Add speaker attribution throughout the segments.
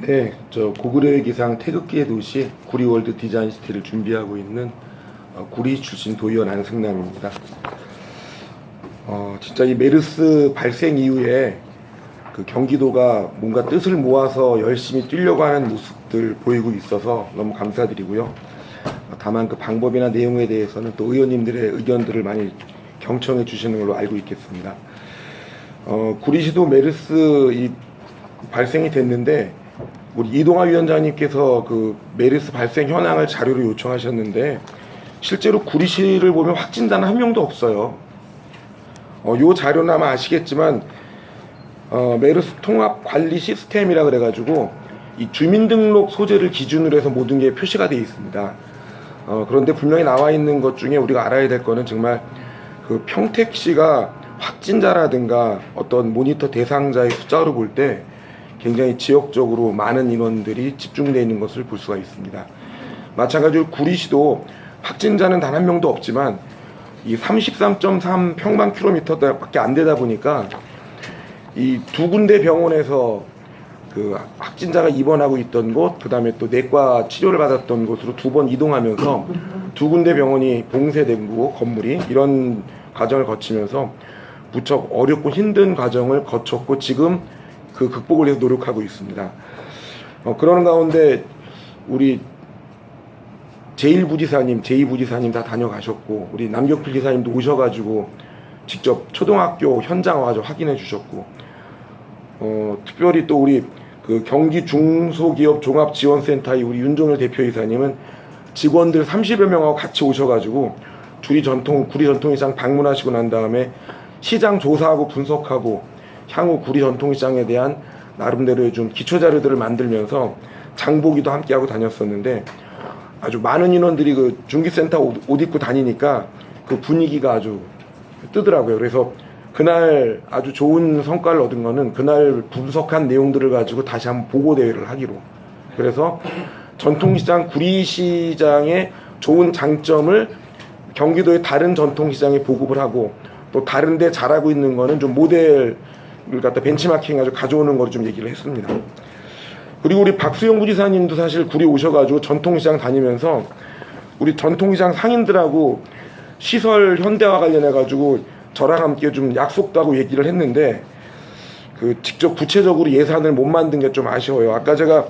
Speaker 1: 네, 저 고구려 기상 태극기의 도시 구리월드 디자인시티를 준비하고 있는 어, 구리 출신 도의원 안승남입니다. 어, 진짜 이 메르스 발생 이후에 그 경기도가 뭔가 뜻을 모아서 열심히 뛰려고 하는 모습들 보이고 있어서 너무 감사드리고요. 어, 다만 그 방법이나 내용에 대해서는 또 의원님들의 의견들을 많이 경청해 주시는 걸로 알고 있겠습니다. 어, 구리시도 메르스 이 발생이 됐는데 우리 이동화 위원장님께서 그 메르스 발생 현황을 자료로 요청하셨는데 실제로 구리시를 보면 확진자는 한 명도 없어요. 어, 요 자료는 아마 아시겠지만 어, 메르스 통합 관리 시스템이라 그래가지고 이 주민등록 소재를 기준으로 해서 모든 게 표시가 되어 있습니다. 어, 그런데 분명히 나와 있는 것 중에 우리가 알아야 될 거는 정말 그 평택시가 확진자라든가 어떤 모니터 대상자의 숫자로 볼때 굉장히 지역적으로 많은 인원들이 집중되어 있는 것을 볼 수가 있습니다. 마찬가지로 구리시도 확진자는 단 한 명도 없지만 이 33.3 평방 킬로미터밖에 안 되다 보니까 이 두 군데 병원에서 그 확진자가 입원하고 있던 곳, 그 다음에 또 내과 치료를 받았던 곳으로 두 번 이동하면서 두 군데 병원이 봉쇄된 거 건물이 이런 과정을 거치면서 무척 어렵고 힘든 과정을 거쳤고 지금 그 극복을 위해서 노력하고 있습니다. 어, 그러는 가운데 우리 제1부지사님, 제2부지사님 다 다녀가셨고 우리 남경필 지사님도 오셔가지고 직접 초등학교 현장 와서 확인해 주셨고 어, 특별히 또 우리 그 경기 중소기업 종합지원센터의 우리 윤종일 대표이사님은 직원들 30여 명하고 같이 오셔가지고 주리 전통 구리 전통시장 방문하시고 난 다음에 시장 조사하고 분석하고 향후 구리 전통시장에 대한 나름대로의 좀 기초 자료들을 만들면서 장보기도 함께 하고 다녔었는데 아주 많은 인원들이 그 중기센터 옷, 옷 입고 다니니까 그 분위기가 아주 뜨더라고요. 그래서 그날 아주 좋은 성과를 얻은 거는 그날 분석한 내용들을 가지고 다시 한번 보고 대회를 하기로. 그래서 전통시장 구리시장의 좋은 장점을 경기도의 다른 전통시장에 보급을 하고 또 다른데 잘하고 있는 거는 좀 모델을 갖다 벤치마킹 해가지고 가져오는 거를 좀 얘기를 했습니다. 그리고 우리 박수영 부지사님도 사실 구리 오셔가지고 전통시장 다니면서 우리 전통시장 상인들하고 시설 현대화 관련해가지고 저랑 함께 좀 약속도 하고 얘기를 했는데 그 직접 구체적으로 예산을 못 만든 게 좀 아쉬워요. 아까 제가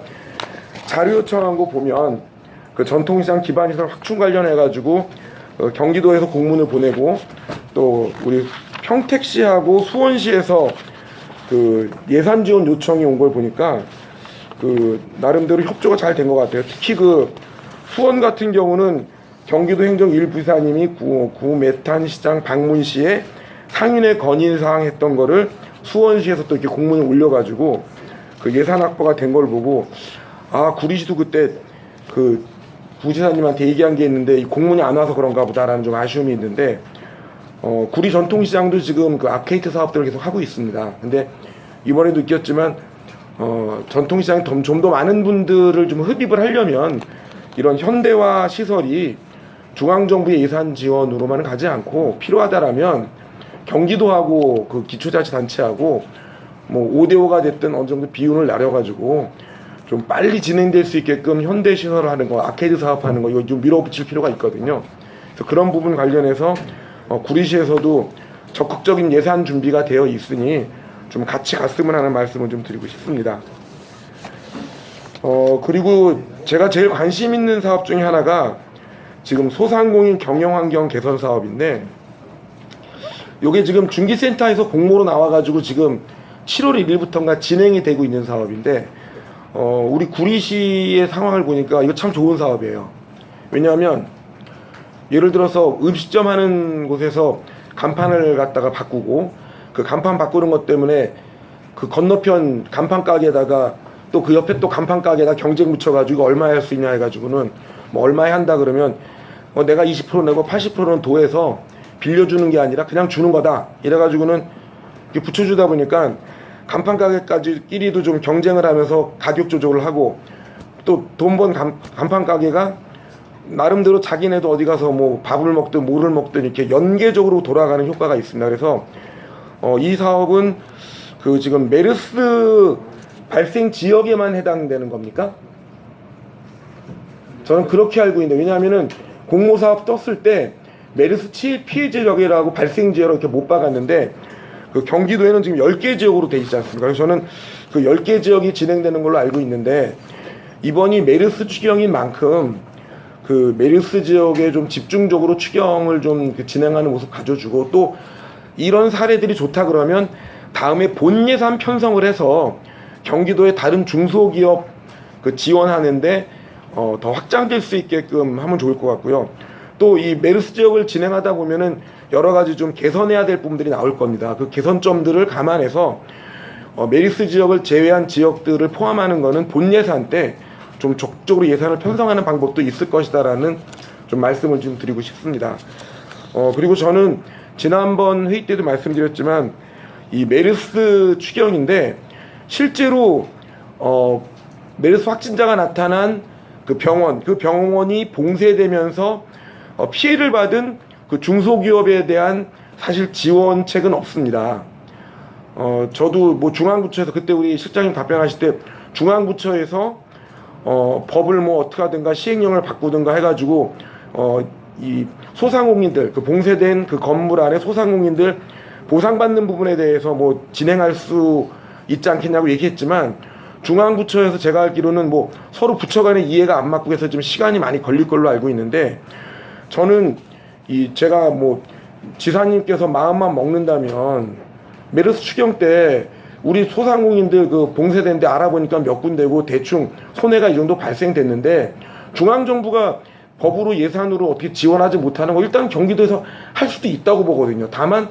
Speaker 1: 자료 요청한 거 보면 그 전통시장 기반시설 확충 관련해가지고 어, 경기도에서 공문을 보내고 또 우리 평택시하고 수원시에서 그 예산 지원 요청이 온 걸 보니까 그 나름대로 협조가 잘 된 것 같아요. 특히 그 수원 같은 경우는 경기도 행정 1부사님이 구, 구 메탄 시장 방문 시에 상인의 건의 사항 했던 거를 수원시에서 또 이렇게 공문을 올려가지고 그 예산 확보가 된 걸 보고 아 구리시도 그때 그 부지사님한테 얘기한 게 있는데 이 공문이 안 와서 그런가 보다라는 좀 아쉬움이 있는데 어, 구리 전통시장도 지금 그 아케이트 사업들을 계속 하고 있습니다. 근데 이번에도 느꼈지만 어, 전통시장에 좀 더 많은 분들을 좀 흡입을 하려면 이런 현대화 시설이 중앙정부의 예산 지원으로만 가지 않고 필요하다라면 경기도하고 그 기초자치단체하고 뭐 5대5가 됐든 어느 정도 비율을 나눠가지고 좀 빨리 진행될 수 있게끔 현대 시설을 하는 거, 아케이드 사업하는 거 이거 좀 밀어붙일 필요가 있거든요. 그래서 그런 부분 관련해서 어, 구리시에서도 적극적인 예산 준비가 되어 있으니 좀 같이 갔으면 하는 말씀을 좀 드리고 싶습니다. 어 그리고 제가 제일 관심 있는 사업 중에 하나가 지금 소상공인 경영환경 개선 사업인데 요게 지금 중기센터에서 공모로 나와가지고 지금 7월 1일부터인가 진행이 되고 있는 사업인데 어 우리 구리시의 상황을 보니까 이거 참 좋은 사업이에요. 왜냐하면 예를 들어서 음식점 하는 곳에서 간판을 갖다가 바꾸고 그 간판 바꾸는 것 때문에 그 건너편 간판 가게에다가 또 그 옆에 또 간판 가게에다 경쟁 붙여가지고 얼마에 할 수 있냐 해가지고는 뭐 얼마에 한다 그러면 어 내가 20% 내고 80%는 도에서 빌려주는 게 아니라 그냥 주는 거다. 이래가지고는 이렇게 붙여주다 보니까 간판 가게까지끼리도 좀 경쟁을 하면서 가격 조절을 하고 또 돈 번 간판 가게가 나름대로 자기네도 어디 가서 뭐 밥을 먹든 뭐를 먹든 이렇게 연계적으로 돌아가는 효과가 있습니다. 그래서 어, 이 사업은 그 지금 메르스 발생 지역에만 해당되는 겁니까? 저는 그렇게 알고 있는데 왜냐하면은 공모 사업 떴을 때 메르스 치- 피해 지역이라고 발생 지역으로 이렇게 못 박았는데 그 경기도에는 지금 10개 지역으로 돼 있지 않습니까? 그래서 저는 그 10개 지역이 진행되는 걸로 알고 있는데 이번이 메르스 추경인 만큼 그 메르스 지역에 좀 집중적으로 추경을 좀그 진행하는 모습 가져주고 또 이런 사례들이 좋다 그러면 다음에 본 예산 편성을 해서 경기도의 다른 중소기업 그 지원하는데 어, 더 확장될 수 있게끔 하면 좋을 것 같고요. 또 이 메르스 지역을 진행하다 보면은 여러 가지 좀 개선해야 될 부분들이 나올 겁니다. 그 개선점들을 감안해서 어, 메르스 지역을 제외한 지역들을 포함하는 거는 본 예산 때 좀 적극적으로 예산을 편성하는 방법도 있을 것이다라는 좀 말씀을 좀 드리고 싶습니다. 어, 그리고 저는 지난번 회의 때도 말씀드렸지만 이 메르스 추경인데 실제로 어, 메르스 확진자가 나타난 그 병원, 그 병원이 봉쇄되면서 어, 피해를 받은 그 중소기업에 대한 사실 지원책은 없습니다. 어, 저도 뭐 중앙부처에서 그때 우리 실장님 답변하실 때 중앙부처에서 어, 법을 뭐 어떻게 하든가 시행령을 바꾸든가 해가지고 어, 이 소상공인들 그 봉쇄된 그 건물 안에 소상공인들 보상받는 부분에 대해서 뭐 진행할 수 있지 않겠냐고 얘기했지만 중앙부처에서 제가 알기로는 뭐 서로 부처 간의 이해가 안 맞고 해서 좀 시간이 많이 걸릴 걸로 알고 있는데 저는 이 제가 뭐 지사님께서 마음만 먹는다면 메르스 추경 때 우리 소상공인들 그 봉쇄된 데 알아보니까 몇 군데고 대충 손해가 이 정도 발생됐는데 중앙 정부가 법으로 예산으로 어떻게 지원하지 못하는 거 일단 경기도에서 할 수도 있다고 보거든요. 다만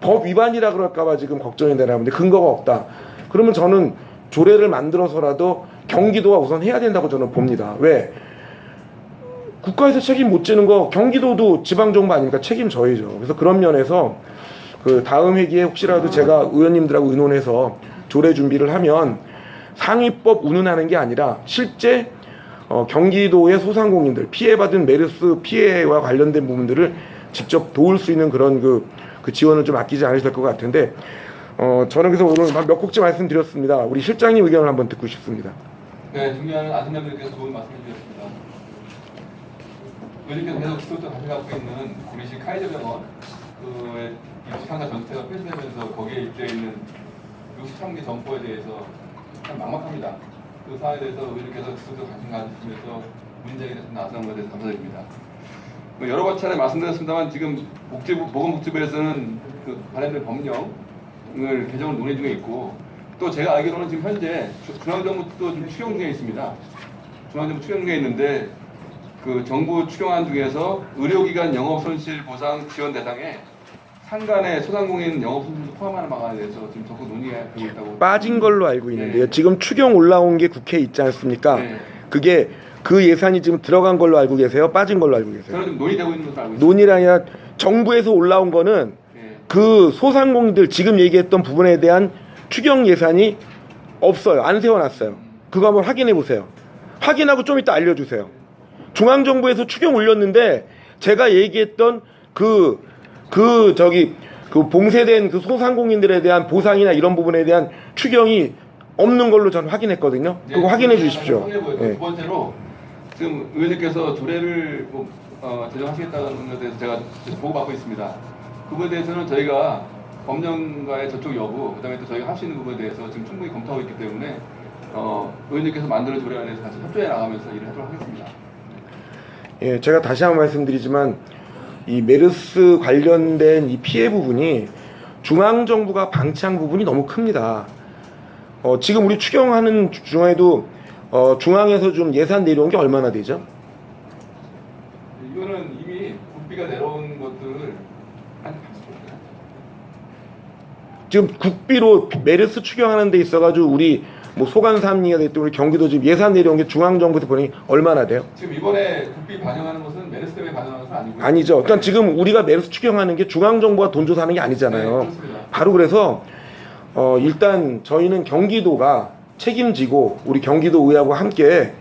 Speaker 1: 법 위반이라 그럴까봐 지금 걱정이 되나 본데 근거가 없다. 그러면 저는 조례를 만들어서라도 경기도가 우선 해야 된다고 저는 봅니다. 왜? 국가에서 책임 못 지는 거 경기도도 지방 정부 아닙니까? 책임 져야죠. 그래서 그런 면에서 그 다음 회기에 혹시라도 제가 의원님들하고 의논해서 조례 준비를 하면 상위법 운운하는 게 아니라 실제 어, 경기도의 소상공인들 피해받은 메르스 피해와 관련된 부분들을 직접 도울 수 있는 그런 그, 그 지원을 좀 아끼지 않으셔야 될 것 같은데 어, 저는 그래서 오늘 몇 곡지 말씀드렸습니다. 우리 실장님 의견을 한번 듣고 싶습니다.
Speaker 2: 네, 중요한 아줌마들께서 좋은 말씀을 주셨습니다. 의료께서 계속 기술도 가져가고 있는 구리시 카이저 병원 그의 임시상가 전체가 폐쇄되면서 거기에 입주해 있는 63개 점포에 대해서 참 막막합니다. 그 사안에 대해서 의료께서 기술도 관심 가지시면서 문제에 대해서 나서는 것에 대해서 감사드립니다. 뭐 여러 번 차례 말씀드렸습니다만 지금 복지부 보건복지부에서는 그 발행된 법령을 개정을 논의 중에 있고 또 제가 알기로는 지금 현재 주- 중앙정부도 좀 추경 중에 있습니다. 중앙정부 추경 중에 있는데 그 정부 추경안 중에서 의료기관 영업 손실 보상 지원 대상에 상간의 소상공인 영업손실도 포함하는 방안에 대해서 지금 적극 논의가 되고 있다고
Speaker 1: 빠진 걸로 알고 있는데요.
Speaker 2: 네.
Speaker 1: 지금 추경 올라온 게 국회에 있지 않습니까?
Speaker 2: 네.
Speaker 1: 그게 그 예산이 지금 들어간 걸로 알고 계세요? 빠진 걸로 알고 계세요?
Speaker 2: 저는 좀 논의되고 있는 것으로 알고 있습니다.
Speaker 1: 논의라야 정부에서 올라온 거는
Speaker 2: 네.
Speaker 1: 그 소상공인들 지금 얘기했던 부분에 대한 추경 예산이 없어요. 안 세워놨어요. 그거 한번 확인해 보세요. 확인하고 좀 이따 알려주세요. 중앙정부에서 추경 올렸는데 제가 얘기했던 그, 그, 저기, 그 봉쇄된 그 소상공인들에 대한 보상이나 이런 부분에 대한 추경이 없는 걸로 저는 확인했거든요.
Speaker 2: 이제
Speaker 1: 그거 확인해 주십시오.
Speaker 2: 보여요.
Speaker 1: 예.
Speaker 2: 두 번째로 지금 의원님께서 조례를 뭐, 어, 제정하시겠다는 것에 대해서 제가 보고받고 있습니다. 그거에 대해서는 저희가 법령가의 저쪽 여부, 그다음에 또 저희가 할 수 있는 부분에 대해서 지금 충분히 검토하고 있기 때문에 어, 의원님께서 만드는 조례안에 대해서 같이 협조해 나가면서 일을 하도록 하겠습니다.
Speaker 1: 예, 제가 다시 한 번 말씀드리지만 이 메르스 관련된 이 피해 부분이 중앙 정부가 방치한 부분이 너무 큽니다. 어, 지금 우리 추경하는 중에도 어, 중앙에서 좀 예산 내려온 게 얼마나 되죠?
Speaker 2: 이거는 이미 국비가 내려온 것들을 한 80%.
Speaker 1: 지금 국비로 메르스 추경하는 데 있어가지고 우리 뭐 소관삼리가 우리 경기도 지금 예산 내려온 게 중앙 정부에서 보니 얼마나 돼요?
Speaker 2: 지금 이번에 국비 반영하는 것은 메르스 때문에 반영하는 것은 아니고요.
Speaker 1: 아니죠. 그러니까 지금 우리가 메르스 추경하는 게 중앙 정부가 돈 줘서 하는 게
Speaker 2: 네,
Speaker 1: 아니잖아요.
Speaker 2: 그렇습니다.
Speaker 1: 바로 그래서 어 일단 저희는 경기도가 책임지고 우리 경기도 의하고 함께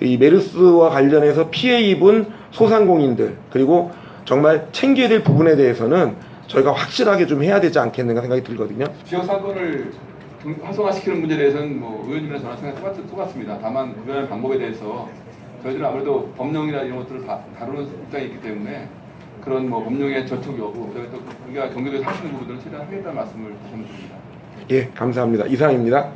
Speaker 1: 이 메르스와 관련해서 피해 입은 소상공인들 그리고 정말 챙겨야 될 부분에 대해서는 저희가 확실하게 좀 해야 되지 않겠는가 생각이 들거든요.
Speaker 2: 지역 사건을 경- 활성화시키는 문제에 대해서는 뭐 의원님이나 저랑 생각이 똑같, 똑같습니다. 다만 구현하는 방법에 대해서 저희들은 아무래도 법령이나 이런 것들을 다, 다루는 입장이 있기 때문에 그런 뭐 법령의 저촉이 오고 저희 또 우리가 경제적으로 하시는 부분들은 최대한 하겠다는 말씀을 드립니다.
Speaker 1: 예, 감사합니다. 이상입니다.